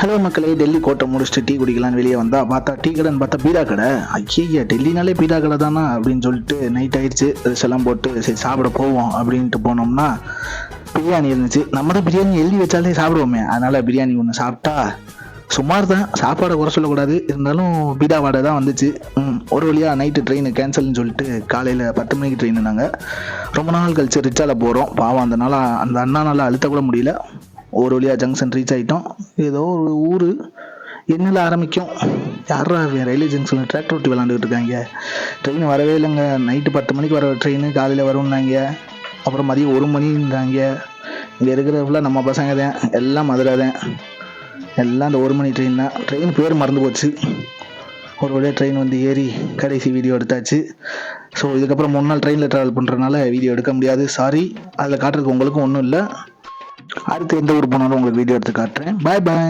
Hello மக்களே டெல்லி கோட்டை முடிச்சுட்டு டீ குடிக்கலாம் வெளியே வந்தா பார்த்தா டீ கடைன்னு பார்த்தா பீடா கடை. ஐயா டெல்லினாலே பீடா கடை தானா அப்படின்னு சொல்லிட்டு நைட் ஆயிடுச்சு. ட்ரெஸ் எல்லாம் போட்டு சரி சாப்பிட போவோம் அப்படின்ட்டு போனோம்னா பிரியாணி இருந்துச்சு. நம்ம தான் பிரியாணி எழுதி வச்சாலே சாப்பிடுவோமே. அதனால பிரியாணி ஒன்று சாப்பிட்டா சுமார் தான். சாப்பாடை குறை சொல்லக்கூடாது. இருந்தாலும் பீடா வாடை தான் வந்துச்சு. ஒரு வழியாக நைட்டு ட்ரெயின் கேன்சல்னு சொல்லிட்டு காலையில் பத்து மணிக்கு ட்ரெயின் நாங்கள் ரொம்ப நாள் கழிச்சு ரிச்சாவில் போகிறோம் பாவம் அந்த நாளாக அந்த அண்ணானால அழுத்த கூட முடியல. ஒரு வழியாக ஜங்ஷன் ரீச் ஆகிட்டோம் ஏதோ ஒரு ஊர் என்னில் ஆரம்பிக்கும். யாரா ரயில்வே ஜங்ஷனில் டிராக்டர் ஓட்டி விளாண்டுக்கிட்டு இருக்காங்க? ட்ரெயின் வரவே இல்லைங்க. நைட்டு பத்து மணிக்கு வர ட்ரெயின் காலையில் வரும்னாங்க. அப்புறம் மதியம் ஒரு மணின்றாங்க. இங்கே இருக்கிற ஃபுல்லாக நம்ம பசங்க தான் எல்லாம் மதுரை தான் எல்லாம் அந்த ஒரு மணி ட்ரெயின் தான். ட்ரெயின் பேர் மறந்து போச்சு. ஒரு வழியாக ட்ரெயின் வந்து ஏறி கடைசி வீடியோ எடுத்தாச்சு. ஸோ இதுக்கப்புறம் மூணு நாள் ட்ரெயினில் ட்ராவல் பண்ணுறதுனால வீடியோ எடுக்க முடியாது. சாரி அதில் காட்டுறதுக்கு உங்களுக்கும் ஒன்றும் இல்லை. அடுத்து எந்த ஊர் போனாலும் உங்களுக்கு வீடியோ எடுத்து காட்டுறேன். பாய் பாய்